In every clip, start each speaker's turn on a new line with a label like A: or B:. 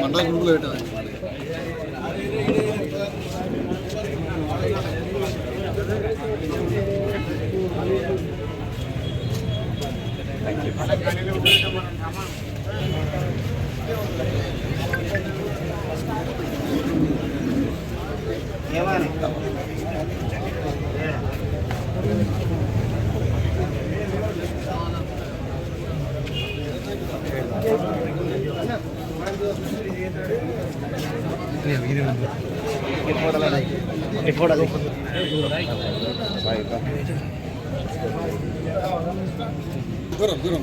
A: మండల గ్రూప్లో పెట్టాలి దూరం దూరం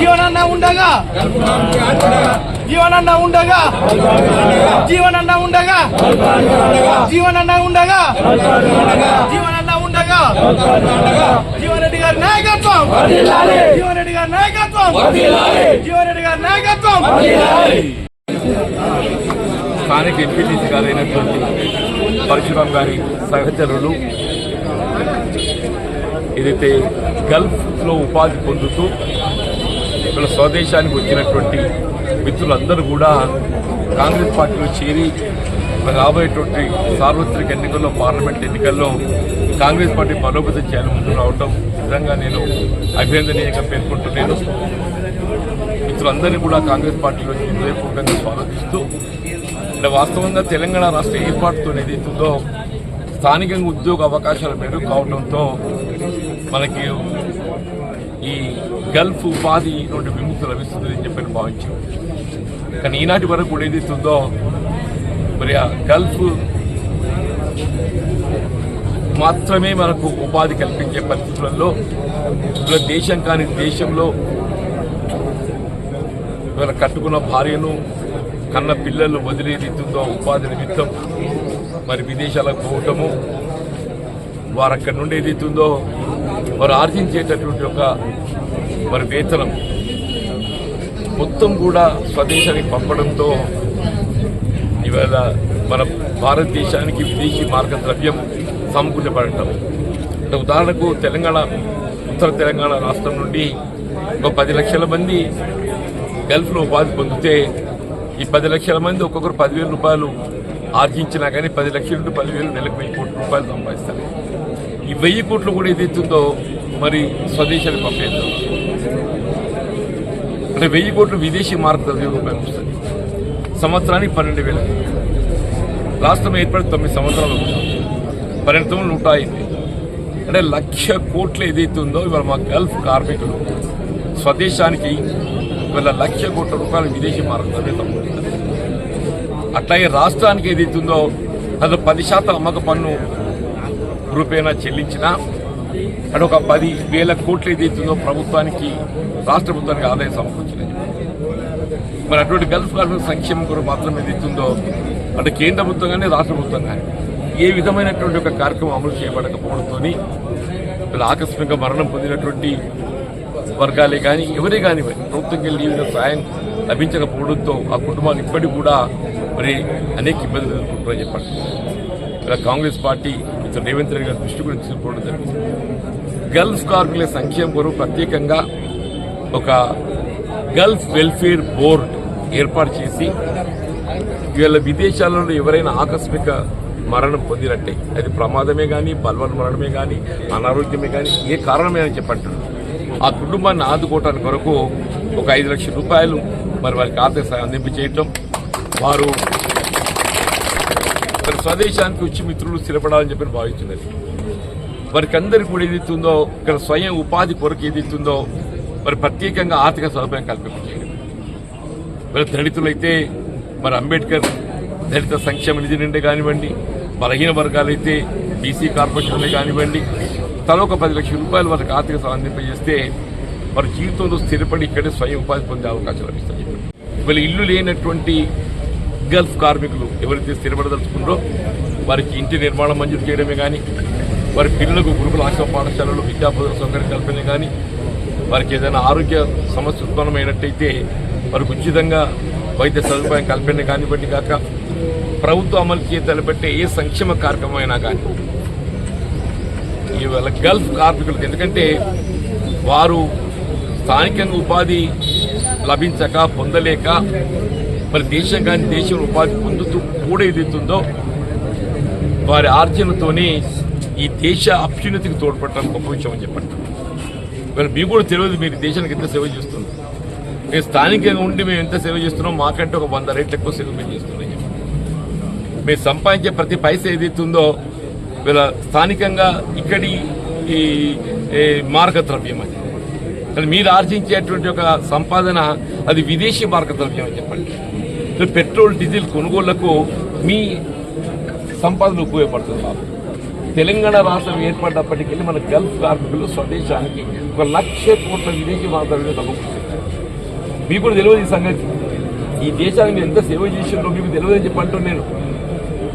B: జీవనన్న ఉండగా జీవనన్న ఉండగా జీవనన్న ఉండగా జీవనన్న ఉండగా జీవనన్న గారి నాయకత్వం. జీవనరెడ్డి గారి నాయకత్వం. జీవనరెడ్డి గారి నాయకత్వం.
C: స్థానిక ఎంపీటీసీ గారైనటువంటి పరశురాం గారి సహచరులు ఏదైతే గల్ఫ్లో ఉపాధి పొందుతూ ఇక్కడ స్వదేశానికి వచ్చినటువంటి మిత్రులందరూ కూడా కాంగ్రెస్ పార్టీలో చేరి రాబోయేటువంటి సార్వత్రిక ఎన్నికల్లో పార్లమెంట్ ఎన్నికల్లో కాంగ్రెస్ పార్టీ బలోపేతం చేయాలని ముందు రావటం నిజంగా నేను అభినందనీయంగా పేర్కొంటున్నాను మిత్రులందరినీ కూడా కాంగ్రెస్ పార్టీలో హృదయపూర్వకంగా స్వాగతిస్తూ అంటే వాస్తవంగా తెలంగాణ రాష్ట్ర ఏర్పాటుతో ఏదైతుందో స్థానికంగా ఉద్యోగ అవకాశాలు మెరుగు కావడంతో మనకి ఈ గల్ఫ్ ఉపాధి నుండి విముక్తి లభిస్తుందని చెప్పి భావించాం కానీ ఈనాటి వరకు కూడా ఏదైతుందో మరి ఆ గల్ఫ్ మాత్రమే మనకు ఉపాధి కల్పించే పరిస్థితులలో ఇవాళ దేశం కాని దేశంలో ఇవాళ కట్టుకున్న భార్యను కన్న పిల్లలు వదిలే రీతితో ఉపాధి నిమిత్తం మరి విదేశాలకు పోవటము వారు అక్కడి నుండి ఏదైతుందో వారు ఆర్జించేటటువంటి ఒక మరి వేతనం మొత్తం కూడా స్వదేశానికి పంపడంతో ఇవాళ మన భారతదేశానికి విదేశీ మార్గ ద్రవ్యం సమకూర్చబడటం. అంటే ఉదాహరణకు తెలంగాణ ఉత్తర తెలంగాణ రాష్ట్రం నుండి ఒక పది లక్షల మంది గల్ఫ్లో ఉపాధి పొందితే ఈ పది లక్షల మంది ఒక్కొక్కరు పదివేల రూపాయలు ఆర్జించినా కానీ పది లక్షల నుండి పదివేలు నెలకు వెయ్యి కోట్ల రూపాయలు సంపాదిస్తారు. ఈ వెయ్యి కోట్లు కూడా ఏదైతుందో మరి స్వదేశానికి పంపేద్దాం. అంటే వెయ్యి కోట్లు విదేశీ మార్గద్రవ్యం రూపాయలు వస్తుంది సంవత్సరానికి పన్నెండు వేలు. రాష్ట్రం ఏర్పడి తొమ్మిది సంవత్సరాలు పన్నెండు తొమ్మిది నూట అయింది అంటే లక్ష కోట్లు ఏదైతే ఉందో ఇవాళ మా గల్ఫ్ కార్మికులు స్వదేశానికి ఇవాళ లక్ష కోట్ల రూపాయలు విదేశీ మార్గద్రవ్యం సంపాదిస్తారు అట్లాగే రాష్ట్రానికి ఏదైతే ఉందో అది పది శాతం అమ్మక పన్ను రూపేణా చెల్లించినా అటు ఒక పది వేల కోట్లు ఏదైతుందో ప్రభుత్వానికి రాష్ట్ర ప్రభుత్వానికి ఆదాయం సమకూర్చినాయి మరి అటువంటి గల్ఫ్ కార్మిక సంక్షేమం కొరకు మాత్రం ఏదైతుందో అంటే కేంద్ర ప్రభుత్వం కానీ రాష్ట్ర ప్రభుత్వం కానీ ఏ విధమైనటువంటి ఒక కార్యక్రమం అమలు చేయబడకపోవడంతో ఆకస్మిక మరణం పొందినటువంటి వర్గాలే కానీ ఎవరే కానీ ప్రభుత్వంకి వెళ్ళి సాయం లభించకపోవడంతో ఆ కుటుంబాలు ఇప్పటికి కూడా మరి అనేక ఇబ్బందులు ఎదుర్కొంటున్నారని చెప్పండి ఇలా Congress party mister Revanth Reddy గారి దృష్టి గురించి తీసుకోవడం జరిగింది. గల్ఫ్ కార్మికుల సంక్షేమం కొరకు ప్రత్యేకంగా ఒక గల్ఫ్ వెల్ఫేర్ బోర్డ్ ఏర్పాటు చేసి వీళ్ళ విదేశాలలో ఎవరైనా ఆకస్మిక మరణం పొందినట్టే. అది ప్రమాదమే కానీ బలవన్ మరణమే కానీ అనారోగ్యమే కానీ ఏ కారణమే అని చెప్పంటారు. ఆ కుటుంబాన్ని ఆదుకోవటానికి కొరకు ఒక ఐదు లక్షల రూపాయలు మరి వారికి ఆర్థిక సహాయం అందింపచేయటం. వారు మరి స్వదేశానికి వచ్చి మిత్రులు స్థిరపడాలని చెప్పి భావిస్తున్నది. వారికి అందరికీ కూడా ఏదైతుందో ఇక్కడ స్వయం ఉపాధి కొరకు ఏదైతుందో మరి ప్రత్యేకంగా ఆర్థిక సదుపాయం కల్పించారు మరి దళితులైతే మరి అంబేద్కర్ దళిత సంక్షేమ నిధి నుండి కానివ్వండి బలహీన వర్గాలైతే బీసీ కార్పొరేషన్లే కానివ్వండి తల ఒక పది లక్షల రూపాయలు వారికి ఆర్థిక సాధింపజేస్తే వారి జీవితంలో స్థిరపడి ఇక్కడే స్వయం ఉపాధి పొందే అవకాశం లభిస్తాయి వీళ్ళ ఇల్లు లేనటువంటి గల్ఫ్ కార్మికులు ఎవరైతే స్థిరపడదలుచుకుంటారో వారికి ఇంటి నిర్మాణం మంజూరు చేయడమే కానీ వారి పిల్లలకు గురుకుల ఆశ్రమ పాఠశాలలో విద్యాబోధన సౌకర్యం కల్పనే కానీ వారికి ఏదైనా ఆరోగ్య సమస్య ఉత్పన్నమైనట్టయితే వారికి ఉచితంగా వైద్య సదుపాయం కల్పనే కానివ్వండి కాక ప్రభుత్వం అమలు చేయ తలపెట్టే ఏ సంక్షేమ కార్యక్రమం అయినా కానీ. ఇవాళ గల్ఫ్ కార్మికులకు ఎందుకంటే వారు స్థానికంగా ఉపాధి లభించక పొందలేక మరి దేశం కానీ దేశం ఉపాధి పొందుతూ కూడా ఏదైతుందో వారి ఆర్జనతోనే ఈ దేశ అభ్యున్నతికి తోడ్పడటానికి గొప్ప విషయం అని చెప్పండి. మరి మీకు కూడా తెలియదు మీరు దేశానికి ఎంత సేవ చేస్తుంది మేము స్థానికంగా ఉండి మేము ఎంత సేవ చేస్తున్నాం మాకంటే ఒక వంద రేట్లు ఎక్కువ సేవ మేము చేస్తున్నాం. మేము సంపాదించే ప్రతి పైస ఏదైతుందో వీళ్ళ స్థానికంగా ఇక్కడి ఈ మార్గద్రవ్యం అది. కానీ మీరు ఆర్జించేటువంటి ఒక సంపాదన అది విదేశీ మార్గద్రవ్యం అని చెప్పండి. పెట్రోల్ డీజిల్ కొనుగోళ్ళకు మీ సంపాదన ఉపయోగపడుతుంది తెలంగాణ రాష్ట్రం ఏర్పడినప్పటికీ మన గల్ఫ్ కార్మికులు స్వదేశానికి ఒక లక్ష కోట్ల విదేశీ మార్గద్రవ్యం తగ్గుతుంది మీకు కూడా తెలియదు ఈ సంగతి. ఈ దేశానికి మీరు ఎంత సేవ చేసిండ్రో మీకు తెలియదని చెప్పంటున్నాను నేను.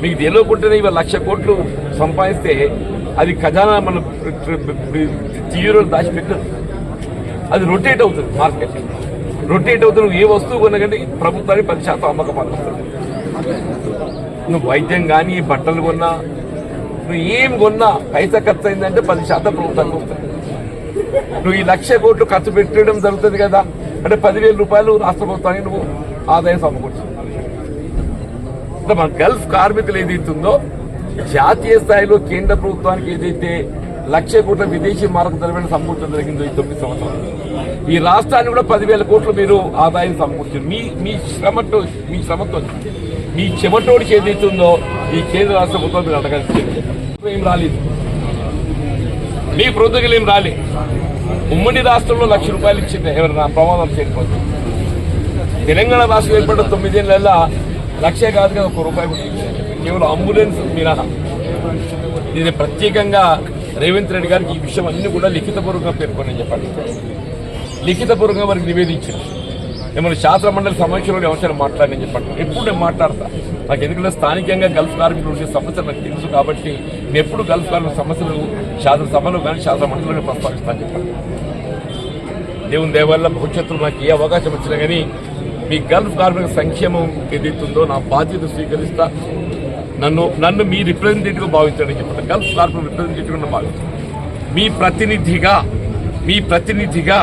C: మీకు తెలియకుండానే ఇవాళ లక్ష కోట్లు సంపాదిస్తే అది ఖజానా మన తీరులో దాచిపెట్టదు అది రొటేట్ అవుతుంది మార్కెట్. రొటేట్ అవుతుంది. ఏ వస్తువు కొనకంటే ప్రభుత్వానికి పది శాతం అమ్మకం వస్తుంది నువ్వు వైద్యం కానీ బట్టలు కొన్నా నువ్వు ఏం కొన్నా పైసా ఖర్చు అయిందంటే పది శాతం ప్రభుత్వానికి వస్తుంది. నువ్వు ఈ లక్ష కోట్లు ఖర్చు పెట్టడం జరుగుతుంది కదా. అంటే పదివేల రూపాయలు రాష్ట్ర ప్రభుత్వానికి నువ్వు ఆదాయం సమకూర్చు. అంటే మన గల్ఫ్ కార్మికులు ఏదైతుందో జాతీయ స్థాయిలో కేంద్ర ప్రభుత్వానికి ఏదైతే లక్ష కోట్ల విదేశీ మార్గదర్శనం సమకూర్చడం జరిగిందో ఈ తొమ్మిది సంవత్సరాలు. ఈ రాష్ట్రాన్ని కూడా పదివేల కోట్లు మీరు ఆదాయం సమకూర్చారు మీ మీ శ్రమతో మీ శ్రమతో మీ చెమటోడి ఏదైతుందో ఈ కేంద్ర రాష్ట్ర ప్రభుత్వం మీరు అడగాల్సింది. ఏం రాలేదు. మీ ప్రభుత్వం ఏం రాలేదు. ఉమ్మడి రాష్ట్రంలో లక్ష రూపాయలు ఇచ్చింది ఎవరైనా ప్రమాదం చేయకపోతే. తెలంగాణ రాష్ట్రం ఏర్పడిన తొమ్మిదేళ్ళ లక్షే కాదు కదా ఒక రూపాయి కూడా కేవలం అంబులెన్స్ మినహా ఇది ప్రత్యేకంగా రేవంత్ రెడ్డి గారికి ఈ విషయం అన్ని కూడా లిఖితపూర్వకంగా పేర్కొని చెప్పండి లిఖితపూర్వకంగా వారికి నివేదించారు ఏమైనా శాస్త్ర మండలి సమావేశంలో అవసరం మాట్లాడని చెప్పండి ఎప్పుడు నేను మాట్లాడతా? నాకు ఎందుకంటే స్థానికంగా గల్ఫ్ కార్మికులు ఉండే సమస్యలు నాకు తెలుసు కాబట్టి నేను ఎప్పుడు గల్ఫ్ కార్మికుల సమస్యలు శాసనసభలో కానీ శాసనమండలిలో మండలిలో ప్రస్తావిస్తాను చెప్పండి దేవుని దేవల్ల భవిష్యత్తులో నాకు ఏ అవకాశం వచ్చినా కానీ మీ గల్ఫ్ కార్మిక సంక్షేమం ఏదైతుందో నా బాధ్యత స్వీకరిస్తా. నన్ను నన్ను మీ రిప్రజెంటేటివ్గా భావించండి చెప్పండి గల్ఫ్ కార్మిక రిప్రజెంటేటివ్గా భావించండి. మీ ప్రతినిధిగా మీ ప్రతినిధిగా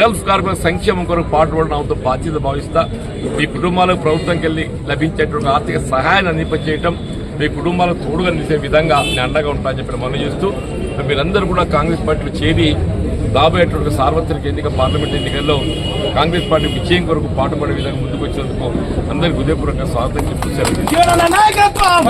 C: గల్ఫ్ కార్మిక సంక్షేమం కొరకు పాటుపడిన అవుతూ బాధ్యత భావిస్తా. మీ కుటుంబాలకు ప్రభుత్వంకి వెళ్ళి లభించేటువంటి ఆర్థిక సహాయాన్ని అందింపచేయటం మీ కుటుంబాలకు తోడుగా నిలిచే విధంగా నేను అండగా ఉంటానని చెప్పి మనం చేస్తూ మీరందరూ కూడా కాంగ్రెస్ పార్టీలో చేరి రాబోయేటువంటి సార్వత్రిక ఎన్నిక పార్లమెంట్ ఎన్నికల్లో కాంగ్రెస్ పార్టీ విజయం కొరకు పాటుపడే విధంగా ముందుకు వచ్చినందుకు అందరికీ హృదయపూర్వక స్వాగతం చెప్తూ